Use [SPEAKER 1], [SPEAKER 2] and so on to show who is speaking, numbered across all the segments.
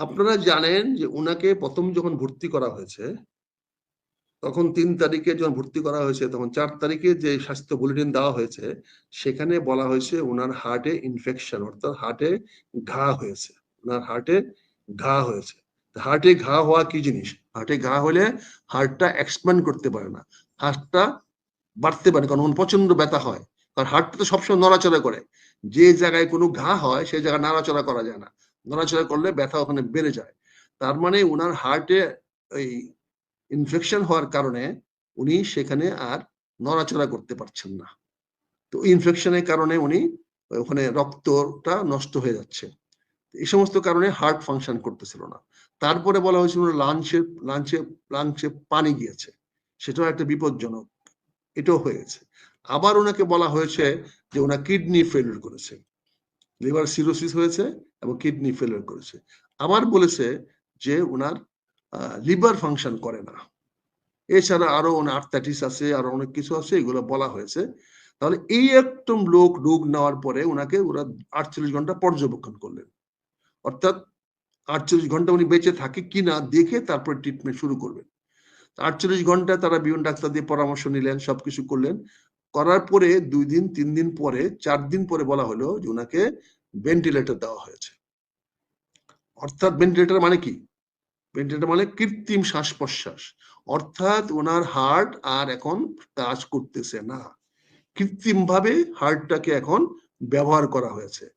[SPEAKER 1] আপনারা জানেন যে উনাকে প্রথম যখন ভর্তি করা হয়েছে, তখন তিন তারিখে যখন ভর্তি করা হয়েছে, তখন চার তারিখে যে স্বাস্থ্য বুলেটিন দেওয়া হয়েছে, সেখানে বলা হয়েছে ওনার হার্টে ইনফেকশন অর্থাৎ হার্টে ঘা হয়েছে। ওনার হার্টে ঘা হয়েছে। হার্টে ঘা হওয়া কি জিনিস? হার্টে ঘা হলে হার্টটা এক্সপ্যান্ড করতে পারে না। হার্টটা বাড়তে পারে, কারণ প্রচণ্ড ব্যথা হয়। কারণ হার্টটা তো সবসময় নড়াচড়া করে। যে জায়গায় কোনো ঘা হয় সেই জায়গায় নাড়াচড়া করা যায় না। নড়াচড়া করলে ব্যথা ওখানে বেড়ে যায়। তার মানে ওনার হার্টে ওই ইনফেকশন হওয়ার কারণে উনি সেখানে আর নড়াচড়া করতে পারছেন না। তো ইনফেকশনের কারণে উনি ওখানে রক্তটা নষ্ট হয়ে যাচ্ছে। এই সমস্ত কারণে হার্ট ফাংশন করতেছিল না। তারপরে বলা হয়েছিল লাঞ্চে লাঞ্চে লাঞ্চে পানি গিয়েছে। সেটাও একটা বিপজ্জনক। এটাও হয়ে গেছে। আবার ওনাকে বলা হয়েছে যে ওনার কিডনি ফেলিওর করেছে। লিভার সিরোসিস হয়েছে এবং কিডনি ফেলিওর করেছে। আবার বলেছে যে ওনার লিভার ফাংশন করে না। এছাড়া আরও ওনার আর্থাইটিস আছে, আরও অনেক কিছু আছে, এগুলো বলা হয়েছে। তাহলে এই একদম লোক রোগ নেওয়ার পরে ওনাকে ওরা আটচল্লিশ ঘণ্টা পর্যবেক্ষণ করলেন। অর্থাৎ আটচল্লিশ ঘণ্টা উনি বেঁচে থাকে কিনা দেখে তারপরে ট্রিটমেন্ট শুরু করবেন। আটচল্লিশ ঘণ্টা তারা বিভিন্ন ডাক্তার দিয়ে পরামর্শ নিলেন, সবকিছু করলেন। করার পরে দুই দিন, তিন দিন পরে, চার দিন পরে বলা হলো যে ওনাকে ভেন্টিলেটর দেওয়া হয়েছে। অর্থাৎ ভেন্টিলেটর মানে কি? ভেন্টিলেটর মানে কৃত্রিম শ্বাস প্রশ্বাস অর্থাৎ ওনার হার্ট আর এখন কাজ করতেছে না। কৃত্রিম ভাবে হার্টটাকে এখন ব্যবহার করা হয়েছে।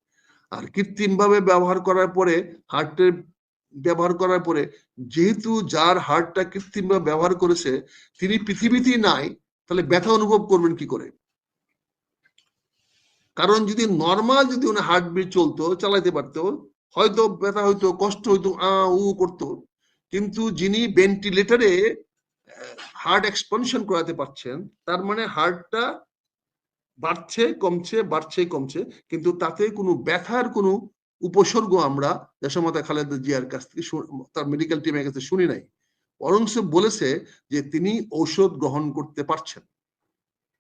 [SPEAKER 1] আর কৃত্রিম ভাবে ব্যবহার করার পরে হার্টের ব্যবহার করার পরে, যেহেতু যার হার্টটা কৃত্রিম ভাবে ব্যবহার করেছে, তিনি পৃথিবীতেই নাই তাহলে ব্যথা অনুভব করবেন কি করে? কারণ যদি নর্মাল যদি ওনার হার্টবিট চলতো, চালাইতে পারতো, হয়তো ব্যথা হইতো, কষ্ট হইতো, আ, উ করতো। কিন্তু যিনি ভেন্টিলেটারে হার্ট এক্সপানশন করাতে পারছেন, তার মানে হার্টটা বাড়ছে, কমছে বাড়ছে, কমছে, কিন্তু তাতে কোনো ব্যথার কোনো উপসর্গ আমরা দেশমাতা খালেদা জিয়ার কাছ থেকে তার মেডিকেল টিমের কাছে শুনি নাই। বরংস বলেছে যে তিনি ঔষধ গ্রহণ করতে পারছেন।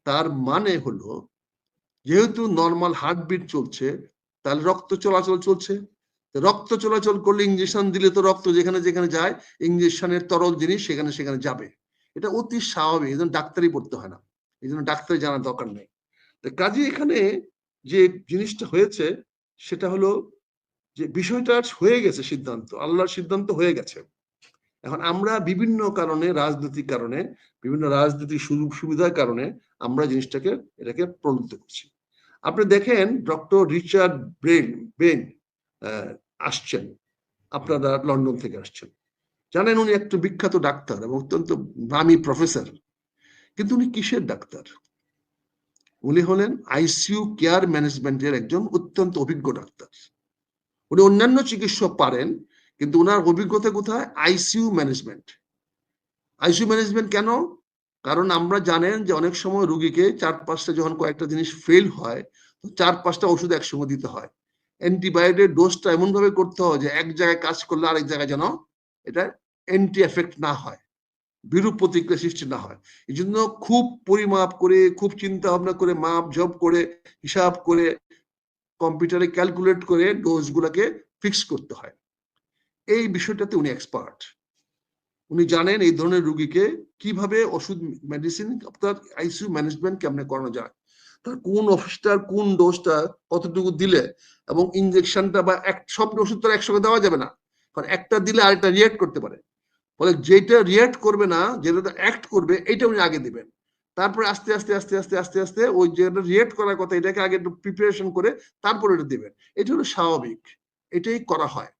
[SPEAKER 1] তার মানে হলো, যেহেতু নর্মাল হার্টবিট চলছে, তাহলে রক্ত চলাচল চলছে। রক্ত চলাচল করলে ইঞ্জেকশন দিলে তো রক্ত যেখানে যেখানে যায় ইঞ্জেকশনের তরল জিনিস সেখানে সেখানে যাবে। এটা অতি স্বাভাবিক এই জন্য ডাক্তারই পড়তে হয় না। এই জন্য ডাক্তারি জানার দরকার নেই। কাজে এখানে যে জিনিসটা হয়েছে, সেটা হলো যে বিষয়টা হয়ে গেছে সিদ্ধান্ত, আল্লাহর সিদ্ধান্ত হয়ে গেছে। এখন আমরা বিভিন্ন কারণে, রাজনৈতিক কারণে, বিভিন্ন রাজনৈতিক সুযোগ সুবিধার কারণে আমরা জিনিসটাকে, এটাকে প্রলুব্ধ করছি। আপনি দেখেন ডক্টর রিচার্ড ব্রেন বেন আসছেন। আপনারা লন্ডন থেকে আসছেন। জানেন উনি একটা বিখ্যাত ডাক্তার এবং অত্যন্ত নামী প্রফেসর। কিন্তু উনি কিসের ডাক্তার? উনি হলেন আইসিইউ কেয়ার ম্যানেজমেন্টের একজন অত্যন্ত অভিজ্ঞ ডাক্তার। উনি অন্যান্য চিকিৎসক পারেন কিন্তু ওনার অভিজ্ঞতা কোথায়? আইসিইউ ম্যানেজমেন্ট আইসিইউ ম্যানেজমেন্ট কেন? কারণ আমরা জানেন যে অনেক সময় রুগীকে চার পাঁচটা যখন কয়েকটা জিনিস ফেল হয়, তো চার পাঁচটা ওষুধ একসঙ্গে দিতে হয়। অ্যান্টিবায়োটিক ডোজটা এমন ভাবে করতে হয় যে এক জায়গায় কাজ করলে আরেক জায়গায় যেন এটা অ্যান্টি এফেক্ট না হয়, বিরূপ প্রতিক্রিয়া সৃষ্টি না হয়। এই জন্য খুব পরিমাপ করে, খুব চিন্তা ভাবনা করে, মাপ জব করে, হিসাব করে, কম্পিউটারে ক্যালকুলেট করে ডোজ গুলাকে ফিক্স করতে হয়। এই বিষয়টাতে উনি এক্সপার্ট উনি জানেন এই ধরনের রুগীকে কীভাবে ওষুধ মেডিসিন অর্থাৎ আইসিইউ ম্যানেজমেন্ট কেমনে করানো যায়। তার কোন অফিসটার কোন ডোজটা কতটুকু দিলে এবং ইনজেকশনটা বা এক, সব ওষুধ তো একসঙ্গে দেওয়া যাবে না। কারণ একটা দিলে আরেকটা রিয়েক্ট করতে পারে। ফলে যেটা রিয়েক্ট করবে না যেটা অ্যাক্ট করবে এটা উনি আগে দিবেন। তারপরে আস্তে আস্তে আস্তে আস্তে আস্তে আস্তে ওই যেটা রিয়েক্ট করার কথা, এটাকে আগে একটু প্রিপারেশন করে তারপরে এটা দিবেন। এটা হলো স্বাভাবিক। এটাই করা হয়।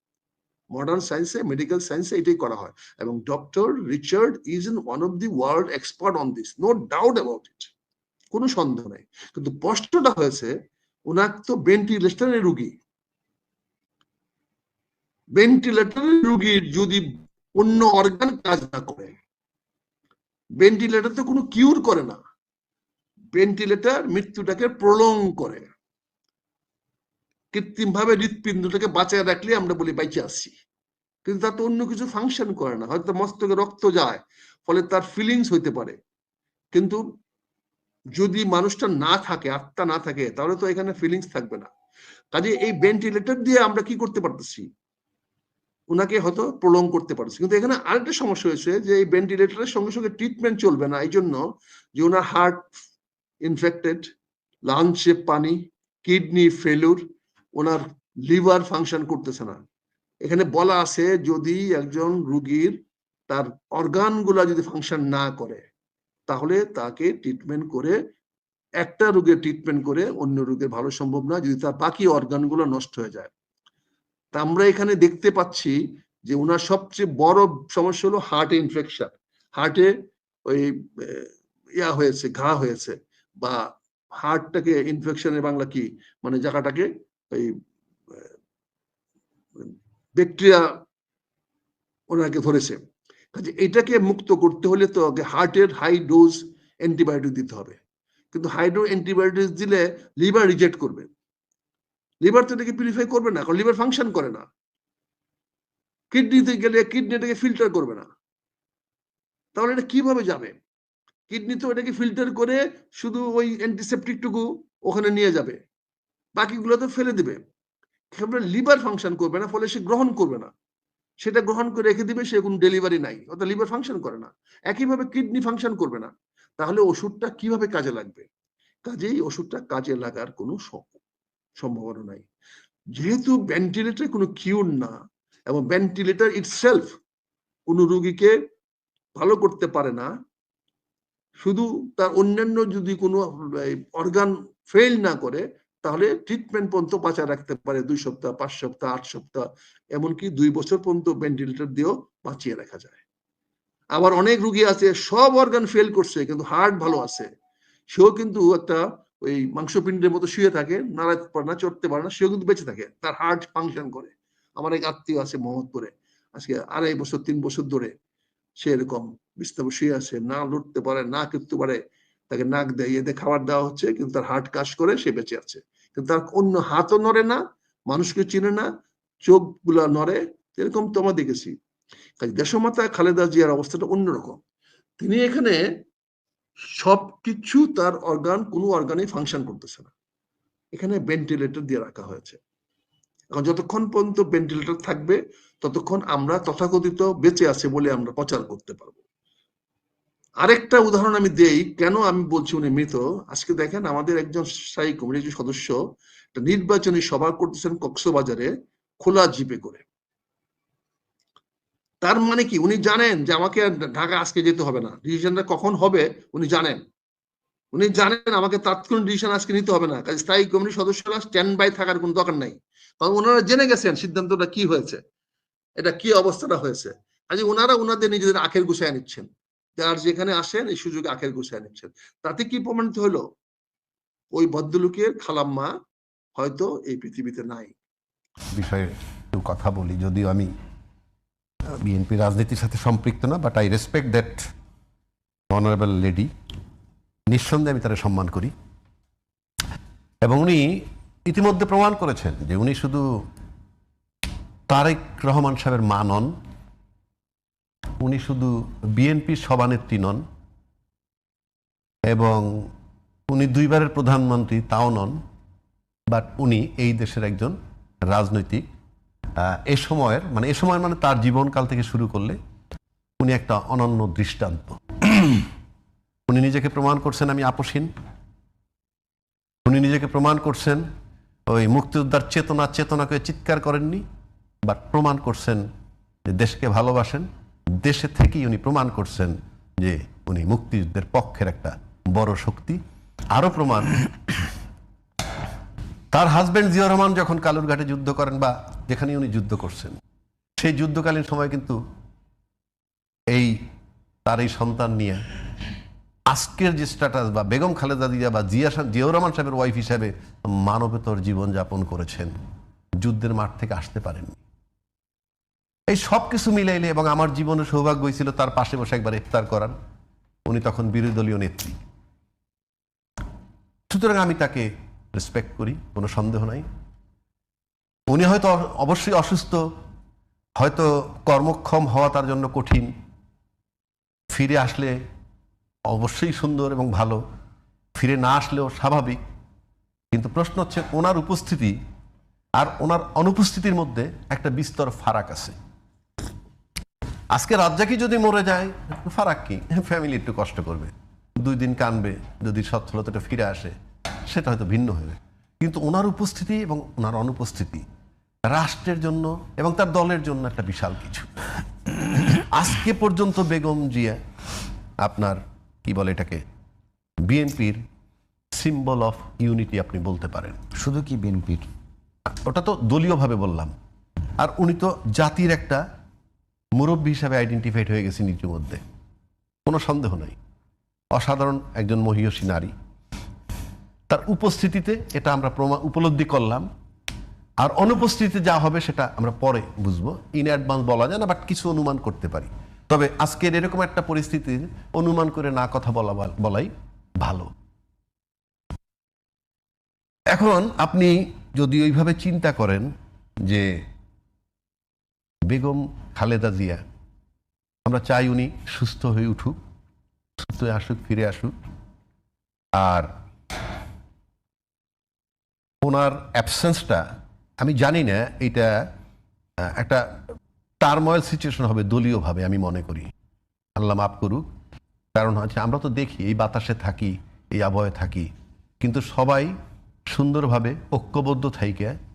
[SPEAKER 1] মডার্ন সায়েন্সে মেডিকেল সায়েন্সে এটাই করা হয়। এবং doctor Richard is in one of the world expert on this no doubt about it কোনো সন্দেহ নেই। কিন্তু প্রশ্নটা হয়েছে ওনার তো ভেন্টিলেশনের রুগী। ভেন্টিলেটরের রুগীর যদি অন্য অর্গান কাজ না করে ভেন্টিলেটর তো কোনো কিউর করে না ভেন্টিলেটর মৃত্যুটাকে প্রলং করে। কৃত্রিম ভাবে হৃৎপিণ্ডটাকে বাঁচায় রাখলে আমরা বলি, বাইচে আসছি। কিন্তু তার তো অন্য কিছু ফাংশন করে না। হয়তো মস্তকে রক্ত যায়, ফলে তার ফিলিংস হইতে পারে। কিন্তু যদি মানুষটা না থাকে, আত্মা না থাকে, তাহলে তো এখানে ফিলিংস থাকবে না। কাজে এই ভেন্টিলেটর দিয়ে আমরা কি করতে পারতেছি? ওনাকে হয়তো প্রলং করতে পারছে কিন্তু এখানে আরেকটা সমস্যা হয়েছে যে এই ভেন্টিলেটরের সঙ্গে সঙ্গে ট্রিটমেন্ট চলবে না। এই জন্য যে ওনার হার্ট ইনফেক্টেড লাঞ্চে পানি কিডনি ফেলুর ওনার লিভার ফাংশন করতেছে না। এখানে বলা আছে যদি একজন রুগীর তার অর্গানগুলা যদি ফাংশন না করে, তাহলে তাকে ট্রিটমেন্ট করে, একটা রোগের ট্রিটমেন্ট করে অন্য রোগের ভালো সম্ভব না, যদি তার বাকি অর্গানগুলো নষ্ট হয়ে যায়। তা আমরা এখানে দেখতে পাচ্ছি যে ওনার সবচেয়ে বড় সমস্যা হলো হার্ট ইনফেকশন হার্টে ওই ইয়া হয়েছে, ঘা হয়েছে, বা হার্টটাকে ইনফেকশনের বাংলা কি? মানে জায়গাটাকে ওই ব্যাকটেরিয়া ওনাকে ধরেছে। কাজে এটাকে মুক্ত করতে হলে তো আগে হার্টের হাই ডোজ অ্যান্টিবায়োটিক দিতে হবে। কিন্তু হাই ডোজ অ্যান্টিবায়োটিক দিলে লিভার রিজেক্ট করবে। লিভার তো এটাকে পিউরিফাই করবে না, কারণ লিভার ফাংশন করে না। কিডনিতে গেলে কিডনি এটাকে ফিল্টার করবে না। তাহলে এটা কীভাবে যাবে? কিডনি তো এটাকে ফিল্টার করে শুধু ওই অ্যান্টিসেপটিকটুকু ওখানে নিয়ে যাবে। বাকিগুলো তো ফেলে দিবে। লিভার ফাংশন করবে না, ফলে সে গ্রহণ করবে না। সেটা গ্রহণ করে রেখে দিবে, সে কোনো ডেলিভারি নাই, অর্থাৎ লিভার ফাংশন করে না। একইভাবে কিডনি ফাংশন করবে না। তাহলে ওষুধটা কীভাবে কাজে লাগবে? কাজেই ওষুধটা কাজে লাগার কোনো সম- সম্ভাবনা নাই। যেহেতু ভেন্টিলেটর কোনো কিউর না, এবং ভেন্টিলেটর ইটসেলফ কোনো রুগীকে ভালো করতে পারে না, শুধু তার অন্যান্য যদি কোনো অর্গান ফেল না করে তাহলে ট্রিটমেন্ট পর্যন্ত বাঁচা রাখতে পারে, দুই সপ্তাহ, পাঁচ সপ্তাহ, আট সপ্তাহ, এমনকি দুই বছর পর্যন্ত ভেন্টিলেটর দিয়েও বাঁচিয়ে রাখা যায়। আবার অনেক রুগী আছে, সব অর্গান ফেল করছে, কিন্তু হার্ট ভালো আছে। সেও কিন্তু একটা ওই মাংসপিণ্ডের মতো শুয়ে থাকে, নাড়াতে পারে না, চড়তে পারে না, সেও কিন্তু বেঁচে থাকে, তার হার্ট ফাংশন করে। আমার এক আত্মীয় আছে মোহাম্মদপুরে, আজকে আড়াই বছর, তিন বছর ধরে সে এরকম বিস্তার শুয়ে আছে, না লড়তে পারে, না করতে পারে, তাকে নাক দেয়, এতে খাবার দেওয়া হচ্ছে, কিন্তু তার হার্ট কাজ করে, সে বেঁচে আছে। কিন্তু তার অন্য হাতও নড়ে না, মানুষকে চিনে না চোখগুলা নড়ে, এরকম তো আমরা দেখেছি। দেশমাতা খালেদা জিয়ার অবস্থাটা অন্যরকম। তিনি এখানে সবকিছু তার অর্গান কোনো অর্গানে ফাংশন করতেছে না। এখানে ভেন্টিলেটর দিয়ে রাখা হয়েছে। এখন যতক্ষণ পর্যন্ত ভেন্টিলেটর থাকবে, ততক্ষণ আমরা তথাকথিত বেঁচে আছে বলে আমরা প্রচার করতে পারব। আরেকটা উদাহরণ আমি দেই, কেন আমি বলছি উনি মৃত? আজকে দেখেন আমাদের একজন স্থায়ী কমিটির সদস্য নির্বাচনী সভা করতেছেন কক্সবাজারে খোলা জিপে করে। তার মানে কি? উনি জানেন যে আমাকে ঢাকা আজকে যেতে হবে না। ডিসিশনটা কখন হবে? উনি জানেন। উনি জানেন আমাকে তাৎক্ষণিক ডিসিশন আজকে নিতে হবে না। কাজে স্থায়ী কমিটির সদস্যরা স্ট্যান্ড বাই থাকার কোনো দরকার নাই। কারণ ওনারা জেনে গেছেন সিদ্ধান্তটা কি হয়েছে, এটা কি অবস্থাটা হয়েছে। কাজে ওনারা ওনাদের নিজেদের আখের গুছায় নিচ্ছেন। যার যেখানে আসেন, এই সুযোগে আখের গুছায় নিচ্ছেন। তাতে কি প্রমাণিত হলো? ওই ভদ্রলোকের খালাম্মা হয়তো এই পৃথিবীতে নাই।
[SPEAKER 2] বিষয়ে কথা বলি, যদিও আমি বিএনপি রাজনীতির সাথে সম্পৃক্ত না but I respect that honourable lady নিঃসন্দেহে আমি তারা সম্মান করি। এবং উনি ইতিমধ্যে প্রমাণ করেছেন যে উনি শুধু তারেক রহমান সাহেবের মা নন উনি শুধু বিএনপির সভানেত্রী নন এবং উনি দুইবারের প্রধানমন্ত্রী তাও নন, বাট উনি এই দেশের একজন রাজনৈতিক। এ সময়ের মানে এ সময় মানে তার জীবনকাল থেকে শুরু করলে উনি একটা অনন্য দৃষ্টান্ত। উনি নিজেকে প্রমাণ করছেন আমি আপসীন উনি নিজেকে প্রমাণ করছেন ওই মুক্তিযোদ্ধার চেতনা, চেতনাকে চিৎকার করেননি, বাট প্রমাণ করছেন যে দেশকে ভালোবাসেন। দেশে থেকেই উনি প্রমাণ করছেন যে উনি মুক্তিযুদ্ধের পক্ষের একটা বড় শক্তি। আরও প্রমাণ, তার হাজবেন্ড জিয়া রহমান যখন কালুরঘাটে যুদ্ধ করেন বা যেখানে উনি যুদ্ধ করছেন, সেই যুদ্ধকালীন সময় কিন্তু এই তার এই সন্তান নিয়ে আজকের যে স্ট্যাটাস বা বেগম খালেদা জিয়া বা জিয়া জিয়াউর রহমান সাহেবের ওয়াইফ হিসাবে মানবেতর জীবন যাপন করেছেন। যুদ্ধের মাঠ থেকে আসতে পারেননি। এই সব কিছু মিলাইলে এবং আমার জীবনে সৌভাগ্য হয়েছিল তার পাশে বসে একবার ইফতার করার। উনি তখন বিরোধী দলীয় নেত্রী। সুতরাং আমি তাকে রেসপেক্ট করি, কোনো সন্দেহ নাই। উনি হয়তো অবশ্যই অসুস্থ, হয়তো কর্মক্ষম হওয়া তার জন্য কঠিন। ফিরে আসলে অবশ্যই সুন্দর এবং ভালো। ফিরে না আসলেও স্বাভাবিক। কিন্তু প্রশ্ন হচ্ছে, ওনার উপস্থিতি আর ওনার অনুপস্থিতির মধ্যে একটা বিস্তর ফারাক আছে। আজকে রাজ্জাকি যদি মরে যায় ফারাক কি? ফ্যামিলি একটু কষ্ট করবে। দুই দিন কানবে যদি সচ্ছলতাটা ফিরে আসে সেটা হয়তো ভিন্ন হবে। কিন্তু ওনার উপস্থিতি এবং ওনার অনুপস্থিতি রাষ্ট্রের জন্য এবং তার দলের জন্য একটা বিশাল কিছু। আজকে পর্যন্ত বেগম জিয়া আপনার কি বলে এটাকে বিএনপির সিম্বল অফ ইউনিটি আপনি বলতে পারেন।
[SPEAKER 3] শুধু কি বিএনপির?
[SPEAKER 2] ওটা তো দলীয়ভাবে বললাম। আর উনি তো জাতির একটা মুরব্বী হিসাবে আইডেন্টিফাইড হয়ে গেছেন ইতিমধ্যে। কোনো সন্দেহ নাই। অসাধারণ একজন মহিয়সী নারী। তার উপস্থিতিতে এটা আমরা প্রমা উপলব্ধি করলাম। আর অনুপস্থিতিতে যা হবে সেটা আমরা পরে বুঝব। ইন অ্যাডভান্স বলা যায় না বাট কিছু অনুমান করতে পারি। তবে আজকের এরকম একটা পরিস্থিতির অনুমান করে না কথা বলা বলাই ভালো। এখন আপনি যদি ওইভাবে চিন্তা করেন যে বেগম খালেদা জিয়া। আমরা চাই উনি সুস্থ হয়ে উঠুক, সুস্থ হয়ে আসুক, ফিরে আসুক। আর ওনার অ্যাবসেন্সটা, আমি জানি না, এটা একটা টার্ময়েল সিচুয়েশন হবে দলীয়ভাবে, আমি মনে করি। আল্লাহ মাফ করুক। কারণ হচ্ছে, আমরা তো দেখি, এই বাতাসে থাকি, এই আবহাওয়ায় থাকি। কিন্তু সবাই সুন্দরভাবে ঐক্যবদ্ধ থাইকে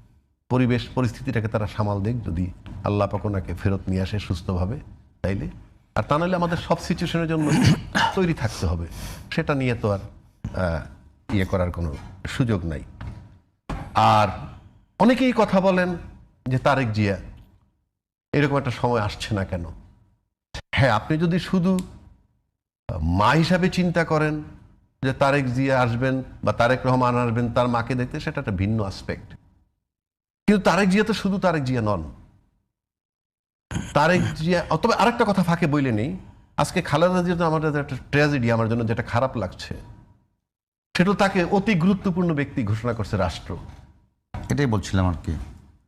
[SPEAKER 2] পরিবেশ, পরিস্থিতিটাকে তারা সামাল দেখ যদি আল্লাহ পাক ওনাকে ফেরত নিয়ে আসে সুস্থভাবে, তাইলে। আর তা নাহলে আমাদের সব সিচুয়েশনের জন্য তৈরি থাকতে হবে। সেটা নিয়ে তো আর ইয়ে করার কোনো সুযোগ নাই। আর অনেকেই কথা বলেন যে, তারেক জিয়া, এরকম একটা সময় আসছে না কেন? হ্যাঁ আপনি যদি শুধু মা হিসাবে চিন্তা করেন যে, তারেক জিয়া আসবেন বা তারেক রহমান আসবেন, তার মাকে দেখতে, সেটা একটা ভিন্ন আসপেক্ট কিন্তু তারেক জিয়া তো শুধু তারেক জিয়া নন। তারেক জিয়া তবে আরেকটা কথা ফাঁকে বইলে নেই। আজকে খালেদা জিয়া তো আমাদের একটা ট্র্যাজেডি আমার জন্য যেটা খারাপ লাগছে সেটা তাকে অতি গুরুত্বপূর্ণ ব্যক্তি ঘোষণা করছে রাষ্ট্র।
[SPEAKER 3] এটাই বলছিলাম আর কি।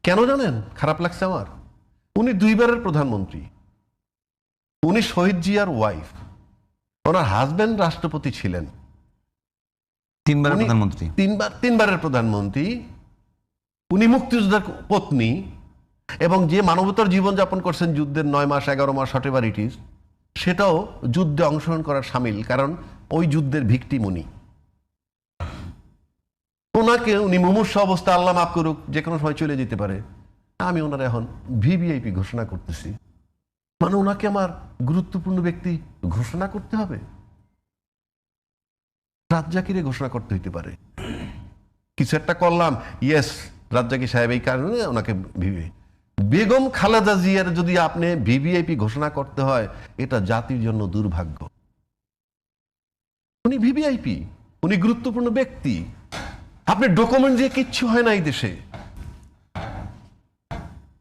[SPEAKER 2] কেন জানেন? খারাপ লাগছে আমার। উনি দুইবারের প্রধানমন্ত্রী। উনি শহীদ জিয়ার ওয়াইফ ওনার হাজবেন্ড রাষ্ট্রপতি ছিলেন।
[SPEAKER 3] তিনবার প্রধানমন্ত্রী।
[SPEAKER 2] তিনবার তিনবারের প্রধানমন্ত্রী। উনি মুক্তিযোদ্ধার পত্নী এবং যে মানবতার জীবনযাপন করছেন যুদ্ধের নয় মাস, এগারো মাস হটেবার ইটিস সেটাও যুদ্ধে অংশগ্রহণ করার সামিল, কারণ ওই যুদ্ধের ভিকটিম উনি। ওনাকে উনি মুমূর্ষ অবস্থা আল্লাহ মাফ করুক, যে কোনো সময় চলে যেতে পারে। আমি ওনার এখন ভিভিআইপি ঘোষণা করতেছি। মানে ওনাকে আমার গুরুত্বপূর্ণ ব্যক্তি ঘোষণা করতে হবে? রাজ্জাকিরে ঘোষণা করতে হইতে পারে। কিছু একটা করলাম ইয়েস রাজ্জাকি সাহেব এই কারণে ওনাকে ভিভি বেগম খালেদা জিয়ার যদি আপনি ভিভিআইপি ঘোষণা করতে হয়, এটা জাতির জন্য দুর্ভাগ্য। উনি ভিভিআইপি উনি গুরুত্বপূর্ণ ব্যক্তি। আপনি ডকুমেন্ট দিয়ে কিচ্ছু হয় না এই দেশে।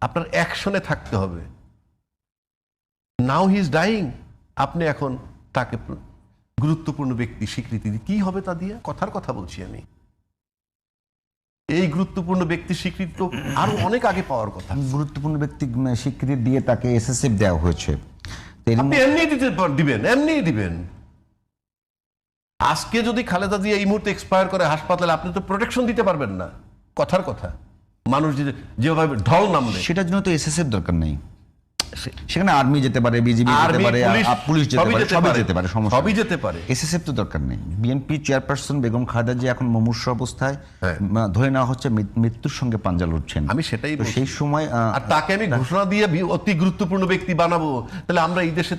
[SPEAKER 2] আপনার অ্যাকশনে থাকতে হবে। নাও হি ইজ ডাইং আপনি এখন তাকে গুরুত্বপূর্ণ ব্যক্তি, স্বীকৃতি কি হবে তা দিয়ে? কথার কথা বলছি আমি। এই গুরুত্বপূর্ণ ব্যক্তি স্বীকৃতি তো আরও অনেক আগে পাওয়ার কথা।
[SPEAKER 3] গুরুত্বপূর্ণ ব্যক্তি স্বীকৃতি দিয়ে তাকে এসএসএফ দেওয়া হয়েছে।
[SPEAKER 2] আপনি এমনি দিতে দিবেন এমনি দিবেন। আজকে যদি খালেদা জিয়া এই মুহূর্তে এক্সপায়ার করে হাসপাতালে আপনি তো প্রোটেকশন দিতে পারবেন না। কথার কথা। মানুষ যেভাবে ঢল নামলে।
[SPEAKER 3] সেটার জন্য তো এসএসএফ দরকার নেই। সেখানে আর্মি যেতে পারে বিজিবি যেতে পারে
[SPEAKER 2] পুলিশ,
[SPEAKER 3] পুলিশ যেতে পারে সবই যেতে পারে সমস্যা
[SPEAKER 2] সবই যেতে পারে।
[SPEAKER 3] এসএসএফ তো দরকার নেই। বিএনপি চেয়ারপারসন বেগম খালেদা যে এখন মুমূর্ষ অবস্থায়
[SPEAKER 2] হ্যাঁ।
[SPEAKER 3] ধরে নেওয়া হচ্ছে মৃত্যুর সঙ্গে পাঞ্জা লড়ছেন।
[SPEAKER 2] আমি সেটাই
[SPEAKER 3] সেই সময়
[SPEAKER 2] আর তাকে আমি ঘোষণা দিয়ে অতি গুরুত্বপূর্ণ ব্যক্তি বানাবো। তাহলে আমরা এই দেশে